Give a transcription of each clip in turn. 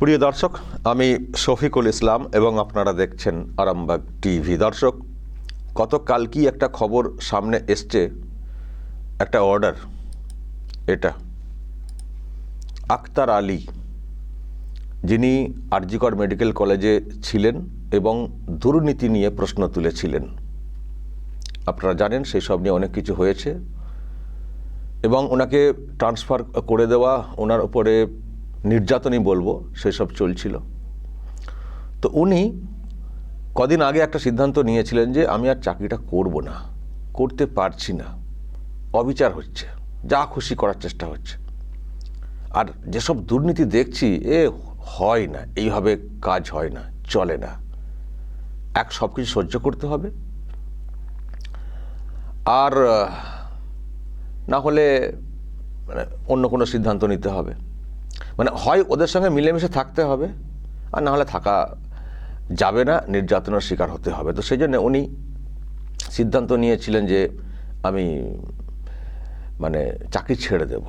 প্রিয় দর্শক, আমি শফিকুল ইসলাম এবং আপনারা দেখছেন আরামবাগ টিভি। দর্শক, গতকাল কি একটা খবর সামনে এসছে? একটা অর্ডার এটা। আক্তার আলী, যিনি আরজিকর মেডিকেল কলেজে ছিলেন এবং দুর্নীতি নিয়ে প্রশ্ন তুলেছিলেন। আপনারা জানেন, সেই সব নিয়ে অনেক কিছু হয়েছে এবং ওনাকে ট্রান্সফার করে দেওয়া, ওনার উপরে নির্যাতনই বলব, সেসব চলছিল। তো উনি কদিন আগে একটা সিদ্ধান্ত নিয়েছিলেন যে, আমি আর চাকরিটা করব না, করতে পারছি না। অবিচার হচ্ছে, যা খুশি করার চেষ্টা হচ্ছে। আর যেসব দুর্নীতি দেখছি, এ হয় না, এইভাবে কাজ হয় না, চলে না। এক সব কিছু সহ্য করতে হবে। আর না হলে মানে অন্য কোনো সিদ্ধান্ত নিতে হবে। মানে হয় ওদের সঙ্গে মিলেমিশে থাকতে হবে, আর না হলে থাকা যাবে না, নির্যাতনের শিকার হতে হবে। তো সেই জন্য উনি সিদ্ধান্ত নিয়েছিলেন যে আমি মানে চাকরি ছেড়ে দেব।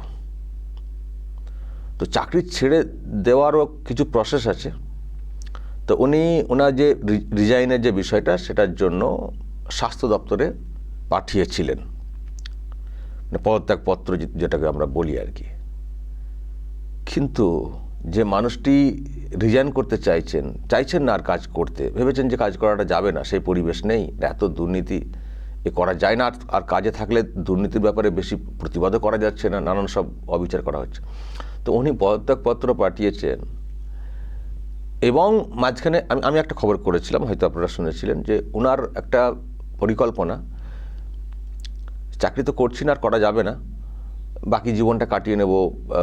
তো চাকরি ছেড়ে দেওয়ারও কিছু প্রসেস আছে। তো উনি ওনার যে রিজাইনের যে বিষয়টা, সেটার জন্য স্বাস্থ্য দপ্তরে পাঠিয়েছিলেন। মানে পদত্যাগপত্র যেটাকে আমরা বলি আর কি। কিন্তু যে মানুষটি রিজাইন করতে চাইছেন চাইছেন না আর কাজ করতে, ভেবেছেন যে কাজ করাটা যাবে না, সেই পরিবেশ নেই, এত দুর্নীতি এ করা যায় না, আর কাজে থাকলে দুর্নীতির ব্যাপারে বেশি প্রতিবাদও করা যাচ্ছে না, নানান সব অবিচার করা হচ্ছে। তো উনি পদত্যাগপত্র পাঠিয়েছেন এবং মাঝখানে আমি আমি একটা খবর করেছিলাম, হয়তো আপনারা শুনেছিলেন, যে ওনার একটা পরিকল্পনা, চাকরি তো করছি না আর করা যাবে না বাকি জীবনটা কাটিয়ে নেব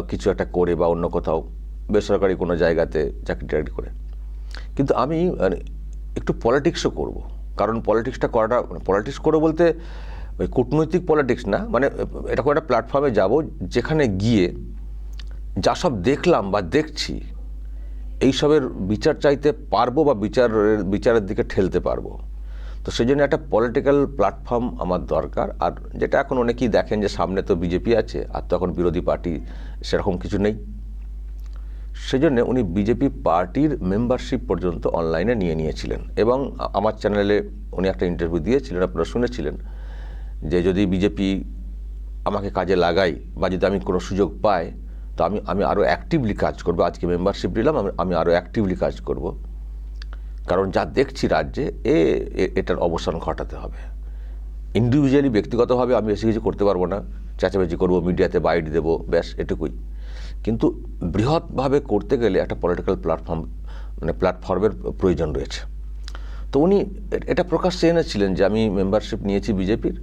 কিছু একটা করে বা অন্য কোথাও বেসরকারি কোনো জায়গাতে চাকরি টাকরি করে। কিন্তু আমি মানে, একটু পলিটিক্সও করব। কারণ পলিটিক্সটা করাটা পলিটিক্স করব বলতে ওই কূটনৈতিক পলিটিক্স না মানে এরকম একটা প্ল্যাটফর্মে যাব যেখানে গিয়ে যা সব দেখলাম বা দেখছি এইসবের বিচার চাইতে পারব বা বিচারের বিচারের দিকে ঠেলতে পারব। তো সেই জন্য একটা পলিটিক্যাল প্ল্যাটফর্ম আমার দরকার। আর যেটা এখন অনেকেই দেখেন যে সামনে তো বিজেপি আছে, আর তো এখন বিরোধী পার্টি সেরকম কিছু নেই। সেই জন্য উনি বিজেপি পার্টির মেম্বারশিপ পর্যন্ত অনলাইনে নিয়ে নিয়েছিলেন। এবং আমার চ্যানেলে উনি একটা ইন্টারভিউ দিয়েছিলেন, আপনারা শুনেছিলেন যে যদি বিজেপি আমাকে কাজে লাগাই বা যদি আমি কোনো সুযোগ পাই তো আমি আমি আরও অ্যাক্টিভলি কাজ করব। আজকে মেম্বারশিপ নিলাম, আমি আরও অ্যাক্টিভলি কাজ করব। কারণ যা দেখছি রাজ্যে, এ এটার অবসান ঘটাতে হবে। ইন্ডিভিজুয়ালি ব্যক্তিগতভাবে আমি বেশি কিছু করতে পারব না। চেঁচামেচি করব, মিডিয়াতে বাইট দেবো, ব্যাস, এটুকুই। কিন্তু বৃহৎভাবে করতে গেলে একটা পলিটিক্যাল প্ল্যাটফর্ম মানে প্ল্যাটফর্মের প্রয়োজন রয়েছে। তো উনি, এটা প্রকাশ্যে এনেছিলেন যে আমি মেম্বারশিপ নিয়েছি বিজেপির।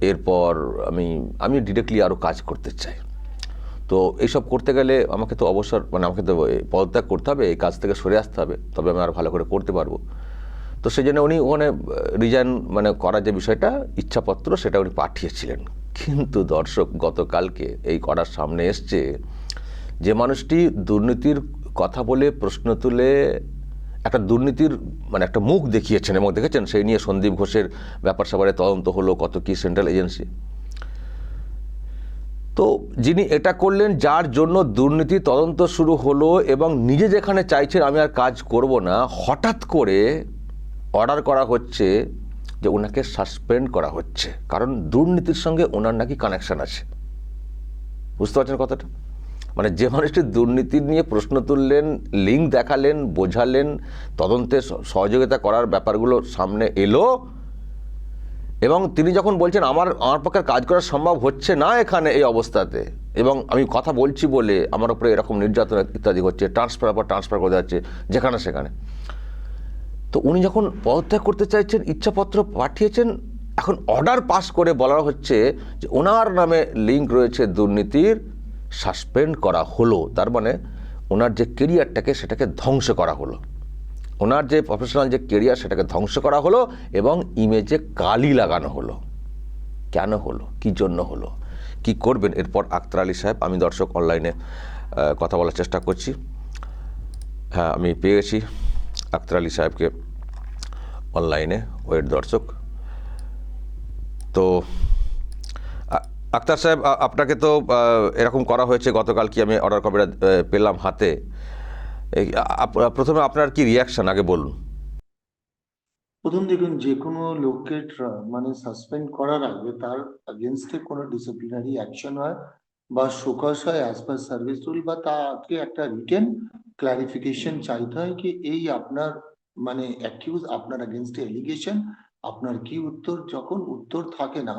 এরপর আমি আমি ডিরেক্টলি আরও কাজ করতে চাই। তো এইসব করতে গেলে আমাকে তো অবসর মানে আমাকে তো পদত্যাগ করতে হবে, এই কাজ থেকে সরে আসতে হবে, তবে আমি আরও ভালো করে করতে পারব। তো সেই জন্য উনি ওখানে রিজাইন মানে করার যে বিষয়টা, ইচ্ছাপত্র সেটা উনি পাঠিয়েছিলেন। কিন্তু দর্শক, গতকালকে এই করার সামনে এসছে যে মানুষটি দুর্নীতির কথা বলে প্রশ্ন তুলে একটা দুর্নীতির মানে একটা মুখ দেখিয়েছেন এবং দেখেছেন, সেই নিয়ে সন্দীপ ঘোষের ব্যাপার স্যাপারে তদন্ত হলো, কত কি সেন্ট্রাল এজেন্সি। তো যিনি এটা করলেন, যার জন্য দুর্নীতি তদন্ত শুরু হলো এবং নিজে যেখানে চাইছেন আমি আর কাজ করব না, হঠাৎ করে অর্ডার করা হচ্ছে যে ওনাকে সাসপেন্ড করা হচ্ছে। কারণ দুর্নীতির সঙ্গে ওনার নাকি কানেকশন আছে। বুঝতে পারছেন কথাটা? মানে যে মানুষটি দুর্নীতি নিয়ে প্রশ্ন তুললেন, লিঙ্ক দেখালেন, বোঝালেন, তদন্তে সহযোগিতা করার ব্যাপারগুলো সামনে এলো এবং তিনি যখন বলছেন, আমার আমার পক্ষে কাজ করা সম্ভব হচ্ছে না এখানে এই অবস্থাতে। এবং আমি কথা বলছি বলে আমার উপরে এরকম নির্যাতন ইত্যাদি হচ্ছে ট্রান্সফার পর ট্রান্সফার করে যাচ্ছে যেখানে সেখানে। তো উনি যখন পদত্যাগ করতে চাইছেন, ইচ্ছাপত্র পাঠিয়েছেন, এখন অর্ডার পাস করে বলা হচ্ছে যে ওনার নামে লিঙ্ক রয়েছে দুর্নীতির সাসপেন্ড করা হলো। তার মানে ওনার যে কেরিয়ারটাকে সেটাকে ধ্বংস করা হলো। ওনার যে প্রফেশনাল যে কেরিয়ার সেটাকে ধ্বংস করা হলো এবং ইমেজে কালি লাগানো হলো। কেন হলো? কি জন্য হলো? কি করবেন? এরপর আক্তার আলী সাহেব, আমি দর্শক অনলাইনে কথা বলার চেষ্টা করছি। হ্যাঁ আমি পেয়েছি আক্তার আলী সাহেবকে অনলাইনে ওয়েট দর্শক। তো আক্তার সাহেব আপনাকে তো এরকম করা হয়েছে। গতকাল কি আমি অর্ডার কপিটা পেলাম হাতে? প্রথমে আপনার কি রিয়াকশন আগে বলুন। প্রথম দেখুন, যে কোনো লোককে মানে সাসপেন্ড করার আগে তার এগেনস্টে কোনো ডিসিপ্লিনারি অ্যাকশন হয় বা শোকস হয় অ্যাজ পার সার্ভিস রুল বা তাকে একটা রিটেন ক্লারিফিকেশন চাইতে হয় কি এই আপনার মানে অ্যাকিউজ আপনার এগেনস্টে এলিগেশন আপনার কি উত্তর? যখন উত্তর থাকে না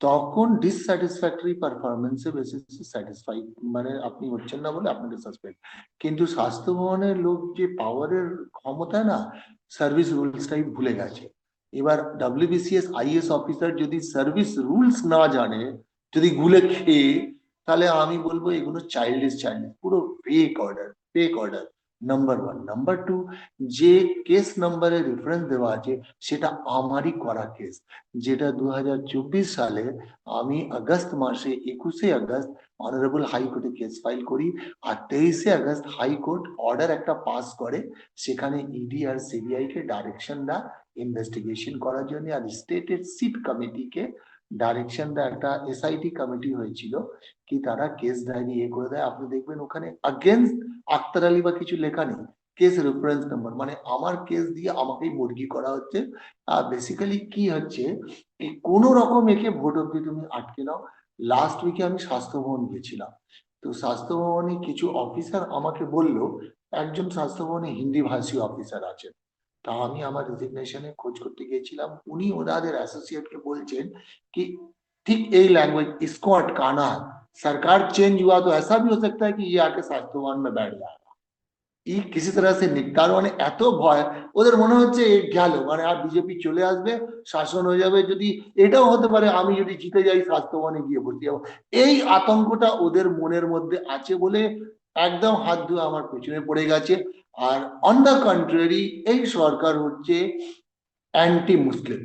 তখন ডিসস্যাটিসফ্যাক্টরি পারফরমেন্সে বেসিসে স্যাটিসফাই মানে আপনি হচ্ছেন না বলে আপনাকে সাসপেন্ড কিন্তু স্বাস্থ্য ভবনের লোক যে পাওয়ারের ক্ষমতা না সার্ভিস রুলসটাই ভুলে গেছে। এবার ডাব্লিউবিসিএস আইএস অফিসার যদি সার্ভিস রুলস না জানে, যদি গুলে খেয়ে, তাহলে আমি বলব এগুলো চাইল্ডিস চাইল্ডিস পুরো fake order fake order number one number two যে কেস নাম্বারে রেফারেন্স দেওয়া আছে, সেটা আমারই করা কেস যেটা দু সালে আমি আগস্ট মাসে, একুশে আগস্ট অনারেবল হাইকোর্টে কেস ফাইল করি, আর তেইশে আগস্ট হাইকোর্ট অর্ডার একটা পাস করে, সেখানে ইডি আর সিবিআই কে ডাইরেকশন দেয় ইনভেস্টিগেশন করার জন্য, আর স্টেটের সিট কমিটিকে ডাইরেকশন একটা এসআইটি কমিটি হয়েছিল কি তারা কেস ডায়েরি এ করে দেয়। আপনি দেখবেন ওখানে আগেনস্ট আক্তার আলী বা কিছু লেখা নেই। কেস রেফারেন্স নাম্বার মানে আমার কেস দিয়ে আমাকেই মুরগি করা হচ্ছে। আর বেসিক্যালি কি হচ্ছে কোনো রকম একে ভোট অব্দি তুমি আটকে নাও। লাস্ট উইকে আমি স্বাস্থ্য ভবন গেছিলাম তো স্বাস্থ্য ভবনে কিছু অফিসার আমাকে বলল, একজন স্বাস্থ্য ভবনে হিন্দি ভাষী অফিসার আছেন। তা আমি আমার রেজিগনেশনে খোঁজ করতে গিয়েছিলাম। উনি ওনাদের অ্যাসোসিয়েটকে বলছেন কি, ঠিক এই ল্যাঙ্গুয়েজ इसको সরকার सरकार चेंज हुआ तो ऐसा भी हो सकता কি ইয়ে আকে স্বাস্থ্যবান মে ব্যাঠ जाए। ই কিসি তরহ সে নিকার মানে এত ভয় ওদের মনে হচ্ছে গেল মানে আর বিজেপি চলে আসবে শাসন হয়ে যাবে যদি এটাও হতে পারে আমি যদি জিতে যাই স্বাস্থ্যবানে গিয়ে ভর্তি হব এই আতঙ্কটা ওদের মনের মধ্যে আছে বলে একদম হাত ধুয়ে আমার পেছনে পড়ে গেছে আর অন দ্য কন্ট্রারি এই সরকার হচ্ছে অ্যান্টি মুসলিম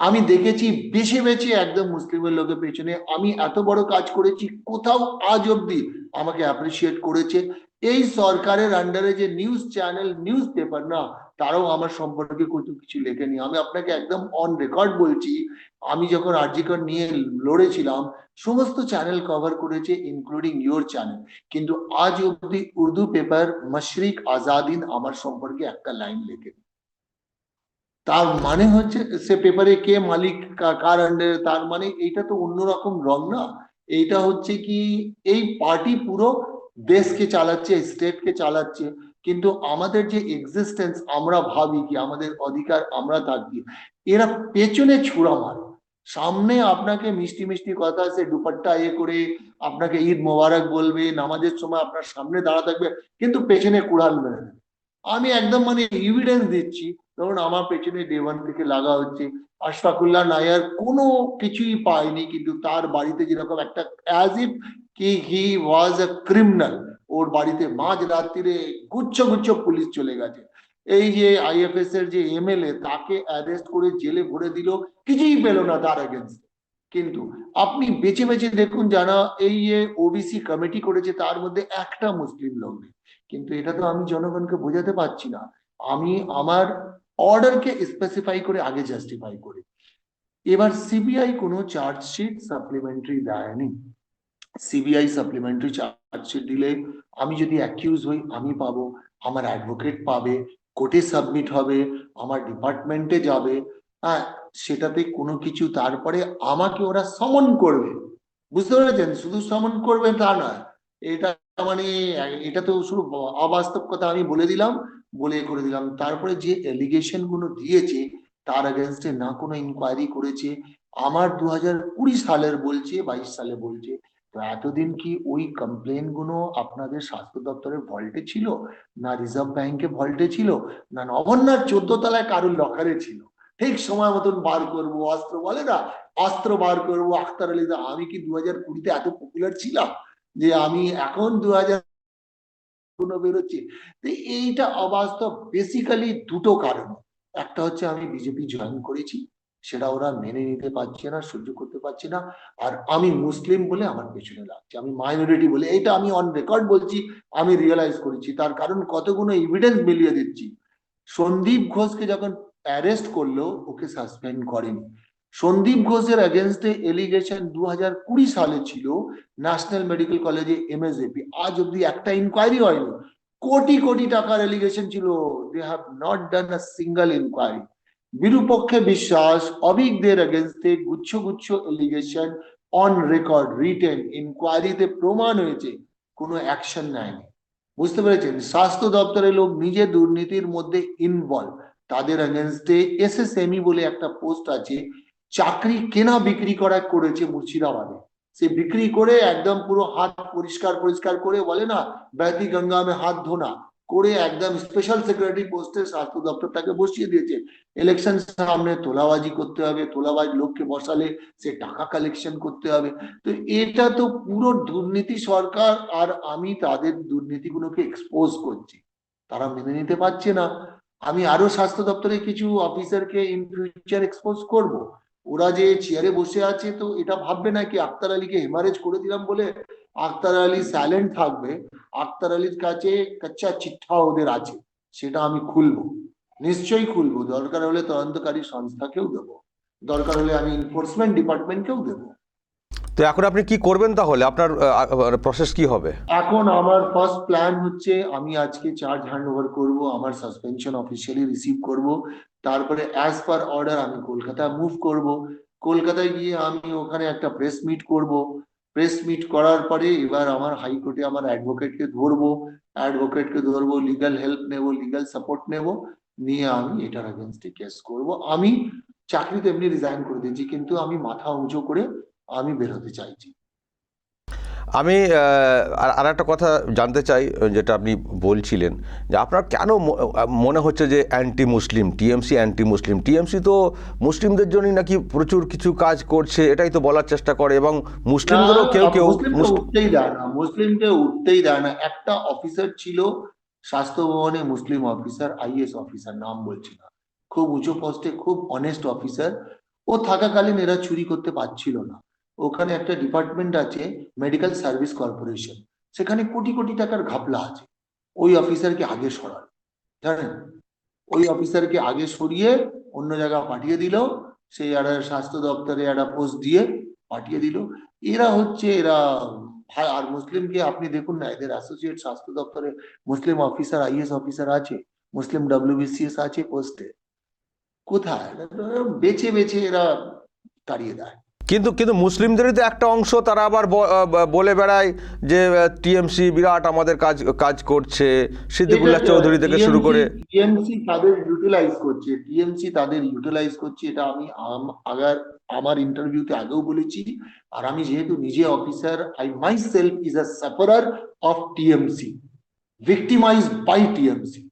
আমি দেখেছি বেছে বেছে একদম মুসলিমের লোকের পেছনে, আমি এত বড় কাজ করেছি, কোথাও আজ অব্দি আমাকে অ্যাপ্রিসিয়েট করেছে। এই সরকারের আন্ডারে যে নিউজ চ্যানেল নিউজ পেপার না তারাও আমার সম্পর্কে কত কিছু লেখেনি। আমি আপনাকে একদম অন রেকর্ড বলছি, আমি যখন আরজিকর নিয়ে লড়েছিলাম, সমস্ত চ্যানেল কভার করেছে ইনক্লুডিং ইয়োর চ্যানেল কিন্তু আজ অব্দি উর্দু পেপার মশরিক আজাদিন আমার সম্পর্কে একটা লাইন লেখেনি। তার মানে হচ্ছে, সে পেপারে কে মালিক কার আন্ডারে তার মানে এইটা তো অন্যরকম রং না। এইটা হচ্ছে কি, এই পার্টি পুরো দেশকে চালাচ্ছে স্টেটকে চালাচ্ছে। কিন্তু আমাদের যে এক্সিস্টেন্স আমরা ভাবি কি, আমাদের অধিকার আমরা থাকি, এরা পেছনে ছুড়া মারে। সামনে আপনাকে মিষ্টি মিষ্টি কথা সে দুপাট্টা ইয়ে করে আপনাকে ঈদ মোবারক বলবে, নামাজের সময় আপনার সামনে দাঁড়া থাকবে, কিন্তু পেছনে কুড়াল মেরে আমি একদম মানে ইভিডেন্স দিচ্ছি ধরুন আমার পেছনে ডে ওয়ান থেকে লাগা হচ্ছে, আশফাকুল্লাহ নায়ার কোনো কিছুই পায়নি, কিন্তু তার বাড়িতে যেরকম একটা অ্যাজ ইফ কি হি ওয়াজ আ ক্রিমিনাল ওর বাড়িতে মাঝ রাত্রিরে গুচ্ছ গুচ্ছ পুলিশ চলে গেছে। এই যে আইএফএস এর যে এমএলএ, তাকে অ্যারেস্ট করে জেলে ভরে দিল, কিছুই পেল না তার এগেনস্ট কিন্তু আপনি বেছে বেছে দেখুন, যারা এই যে ওবিসি কমিটি করেছে, তার মধ্যে একটা মুসলিম লোক নেই। কিন্তু এটা তো আমি জনগণকে বোঝাতে পারছি না। আমি আমার অর্ডারকে স্পেসিফাই করে আগে জাস্টিফাই করি এবার সিবিআই কোনো চার্জশিট সাপ্লিমেন্টারি দেয়নি সিবিআই সাপ্লিমেন্টারি চার্জশিট দিলে আমি যদি অ্যাকিউজ হই, আমি পাবো। আমার অ্যাডভোকেট পাবে কোর্টে সাবমিট হবে, আমার ডিপার্টমেন্টে যাবে। হ্যাঁ সেটাতে কোনো কিছু তারপরে আমাকে ওরা সমন করবে। বুঝতে পেরেছেন? শুধু সমন করবে তা নয়। এটা মানে এটা তো শুধু অবাস্তব কথা আমি বলে দিলাম। বলে করে দিলাম। তারপরে যে এলিগেশনগুলো দিয়েছে, তার এগেনস্টে না কোনো ইনকোয়ারি করেছে। আমার দু হাজার কুড়ি সালের বলছে, বাইশ সালে বলছে। তো এতদিন কি ওই কমপ্লেনগুলো আপনাদের স্বাস্থ্য দপ্তরের ভল্টে ছিল? না রিজার্ভ ব্যাংকে ভল্টে ছিল? না নভন্যার চোদ্দ তলায় কারোর লকারে ছিল? ঠিক সময় মতন বার করব, অস্ত্র বলে না, অস্ত্র বার করব। আখতার আলী আমি কি দু হাজার কুড়িতে এত পপুলার ছিলাম যে আমি এখন দু হাজার বেরোচ্ছি। তো এইটা অবাস্তব বেসিক্যালি দুটো কারণ। একটা হচ্ছে আমি বিজেপি জয়েন করেছি, সেটা ওরা মেনে নিতে পারছে না, সহ্য করতে পারছে না, আর আমি মুসলিম বলে আমার পেছনে লাগছে। আমি মাইনরিটি বলে এটা আমি অন রেকর্ড বলছি, আমি রিয়েলাইজ করেছি। তার কারণ কতগুলো এভিডেন্স মিলিয়ে দিচ্ছি। সন্দীপ ঘোষকে যখন অ্যারেস্ট করল, ওকে সাসপেন্ড করেনি। সন্দীপ ঘোষের এগেনস্টে এলিগেশন দু হাজার কুড়ি সালে ছিল ন্যাশনাল মেডিকেল কলেজে এমএসএপি আজ অব্দি একটা ইনকোয়ারি হয়নি। কোটি কোটি টাকার এলিগেশন ছিল। They have not done a single inquiry বিরুপক্ষে বিশ্বাস, অভিজ্ঞদের এগেনস্টে গুচ্ছ গুচ্ছ এলিগেশন অন রেকর্ড রিটেন ইনকোয়ারিতে প্রমাণ হয়েছে, কোনো অ্যাকশন নেয়নি। বুঝতে পেরেছেন? স্বাস্থ্য দপ্তরের লোক নিজে দুর্নীতির মধ্যে ইনভলভ তাদের এগেনস্টে এসএসএমই বলে একটা পোস্ট আছে। চাকরি কেনা বিক্রি করা করেছে মুর্শিদাবাদে। সে বিক্রি করে একদম পুরো হাত পরিষ্কার পরিষ্কার করে বলে না ব্যতি গঙ্গা মে হাত ধোনা। করে একদম স্পেশাল সেক্রেটারি পোস্টে স্বাস্থ্য দপ্তর তাকে বসিয়ে দিয়েছে। ইলেকশন সামনে তোলাবাজি করতে হবে, তোলাবাজ লোককে বসালে সে টাকা কালেকশন করতে হবে। তো এটা তো পুরো দুর্নীতি সরকার আর আমি তাদের দুর্নীতিগুলোকে এক্সপোজ করছি। তারা মেনে নিতে পারছে না। আমি আরও স্বাস্থ্য দপ্তরে কিছু অফিসারকে ইন ফিউচার এক্সপোজ করব। ওরা যে চেয়ারে বসে আছে তো এটা ভাববে না কি আক্তার আলীকে হেমারেজ করে দিলাম বলে আক্তার আলী স্যালেন্ট থাকবে। আক্তার আলীর কাছে কাচ্চা চিঠা ওদের আছে সেটা আমি খুলবো। নিশ্চয়ই খুলবো। দরকার হলে তদন্তকারী সংস্থাকেও দেবো। দরকার হলে আমি এনফোর্সমেন্ট ডিপার্টমেন্টকেও দেবো। তো এখন আপনি কি করবেন তাহলে? আপনার প্রসেস কি হবে? এখন আমার ফার্স্ট প্ল্যান হচ্ছে আমি আজকে চার্জ হ্যান্ড ওভার করব আমার সাসপেনশন অফিসিয়ালি রিসিভ করব। তারপরে অ্যাজ পার অর্ডার আমি কলকাতা মুভ করব। কলকাতায় গিয়ে আমি ওখানে একটা প্রেস মিট করব। প্রেস মিট করার পরে এবার আমার হাইকোর্টে আমার অ্যাডভোকেটকে ধরবো। অ্যাডভোকেটকে ধরবো লিগাল হেল্প নেব লিগাল সাপোর্ট নেব। নিয়ে আমি এটার এগেনস্টে কেস করব। আমি চাকরিতে এমনি রিজাইন করে দিয়েছি, কিন্তু আমি মাথা উঁচু করে আমি বেরোতে চাইছি। আমি আর আর একটা কথা জানতে চাই যেটা আপনি বলছিলেন যে আপনার কেন মনে হচ্ছে যে anti Muslim TMC anti Muslim TMC তো মুসলিমদের জন্যই নাকি প্রচুর কিছু কাজ করছে এটাই তো বলার চেষ্টা করে এবং মুসলিমদেরও কেউ কেউ উঠতেই দেয় না মুসলিমকে উঠতেই দেয় না। একটা অফিসার ছিল স্বাস্থ্য ভবনে মুসলিম অফিসার আইএস অফিসার নাম বলছি না। খুব উঁচু পোস্টে খুব অনেস্ট অফিসার ও থাকাকালীন এরা চুরি করতে পারছিল না। ওখানে একটা ডিপার্টমেন্ট আছে মেডিকেল সার্ভিস কর্পোরেশন সেখানে কোটি কোটি টাকার ঘাপলা আছে। ওই অফিসারকে আগে সরাল। জানেন? ওই অফিসারকে আগে সরিয়ে অন্য জায়গায় পাঠিয়ে দিল। সেই স্বাস্থ্য দপ্তরে একটা পোস্ট দিয়ে পাঠিয়ে দিল। এরা হচ্ছে, এরা আর মুসলিমকে আপনি দেখুন না, এদের অ্যাসোসিয়েট স্বাস্থ্য দপ্তরে মুসলিম অফিসার আইএস অফিসার আছে, মুসলিম ডব্লিউবিসিএস আছে পোস্টে কোথায়? বেছে বেছে এরা তাড়িয়ে দেয়। কিন্তু কিন্তু মুসলিমদেরই তো একটা অংশ তারা আবার বলে বেড়ায় যে টিএমসি বিরাট আমাদের কাজ কাজ করছে। সিদ্দিকুল্লাহ চৌধুরী থেকে শুরু করে টিএমসি তাদের ইউটিলাইজ করছে। টিএমসি তাদের ইউটিলাইজ করছে এটা আমি আগার আমার ইন্টারভিউতে আগেও বলেছি। আর আমি যেহেতু নিজে officer I myself is a sufferer of TMC victimise by TMC.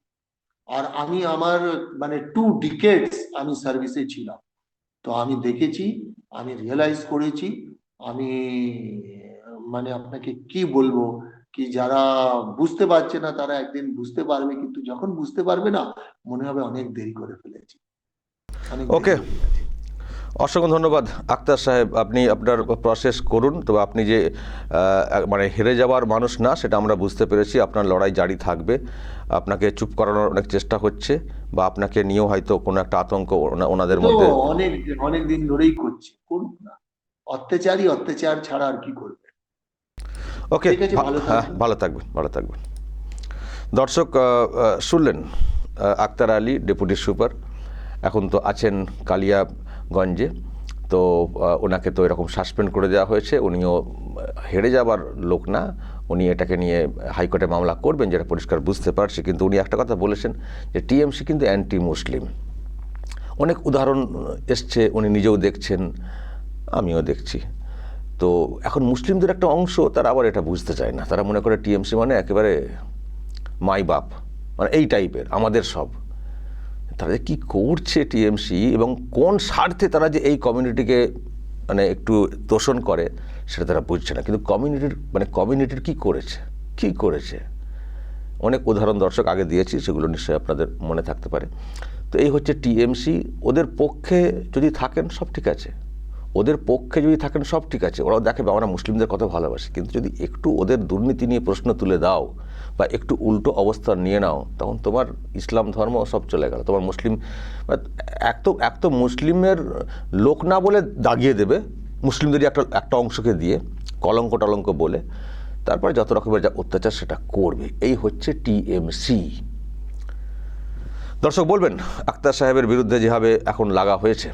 আর আমি আমার মানে টু ডিকেটস আমি সার্ভিসে ছিলাম। তো আমি দেখেছি আমি রিয়েলাইজ করেছি আমি মানে আপনাকে কি বলব কি যারা বুঝতে পারছে না তারা একদিন বুঝতে পারবে কিন্তু যখন বুঝতে পারবে না মনে হবে অনেক দেরি করে ফেলেছি। অনেক দেরি Okay. করে ফেলেছি। অসংখ্য ধন্যবাদ। আক্তার সাহেব আপনি আপনার প্রসেস করুন। তবে আপনি যে মানে হেরে যাওয়ার মানুষ না সেটা আমরা বুঝতে পেরেছি। আপনার লড়াই জারি থাকবে। আপনাকে চুপ করানোর অনেক চেষ্টা হচ্ছে বা আপনাকে নিয়েও হয়তো কোনো একটা আতঙ্ক ওনাদের মধ্যে। অনেক অনেক দিন ধরেই করছি। করুক না। অত্যাচারই অত্যাচার ছাড়া আর কি করবে? ওকে ভালো হ্যাঁ ভালো থাকবেন ভালো থাকবেন। দর্শক শুনলেন আক্তার আলী ডেপুটি সুপার। এখন তো আছেন কালিয়াগঞ্জে তো ওনাকে তো এরকম সাসপেন্ড করে দেওয়া হয়েছে। উনিও হেরে যাবার লোক না। উনি এটাকে নিয়ে হাইকোর্টে মামলা করবেন যেটা পরিষ্কার বুঝতে পারছি। কিন্তু উনি একটা কথা বলেছেন যে টিএমসি কিন্তু অ্যান্টি মুসলিম অনেক উদাহরণ এসছে, উনি নিজেও দেখছেন, আমিও দেখছি। তো, এখন মুসলিমদের একটা অংশ, তারা আবার এটা বুঝতে চায় না। তারা মনে করে টিএমসি মানে একেবারে মাই বাপ। মানে এই টাইপের, আমাদের সব। তারা কী করছে টিএমসি এবং কোন স্বার্থে তারা যে এই কমিউনিটিকে মানে একটু তোষণ করে, সেটা তারা বুঝছে না। কিন্তু কমিউনিটির মানে কমিউনিটির কি করেছে? কি করেছে? অনেক উদাহরণ দর্শক আগে দিয়েছি, সেগুলো নিশ্চয়ই আপনাদের মনে থাকতে পারে। তো এই হচ্ছে টিএমসি। ওদের পক্ষে যদি থাকেন, সব ঠিক আছে। ওদের পক্ষে যদি থাকেন, সব ঠিক আছে। ওরাও দেখে আমরা মুসলিমদের কথা ভালোবাসি। কিন্তু যদি একটু ওদের দুর্নীতি নিয়ে প্রশ্ন তুলে দাও বা একটু উল্টো অবস্থান নিয়ে নাও, তখন তোমার ইসলাম ধর্ম সব চলে গেল। তোমার মুসলিম মানে এক তো এক তো মুসলিমের লোক না বলে দাগিয়ে দেবে, মুসলিমদেরই একটা একটা অংশকে দিয়ে, কলঙ্ক টলঙ্ক বলে, তারপরে যত রকমের যা অত্যাচার সেটা করবে। এই হচ্ছে টিএমসি। দর্শক বলবেন, আক্তার সাহেবের বিরুদ্ধে যেভাবে এখন লাগা হয়েছে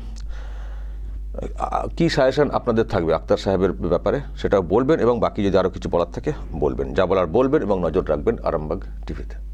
কি সাজেশন আপনাদের থাকবে আক্তার সাহেবের ব্যাপারে? সেটা বলবেন এবং বাকি যদি আরও কিছু বলার থাকে, বলবেন। যা বলার বলবেন এবং নজর রাখবেন আরামবাগ টিভিতে।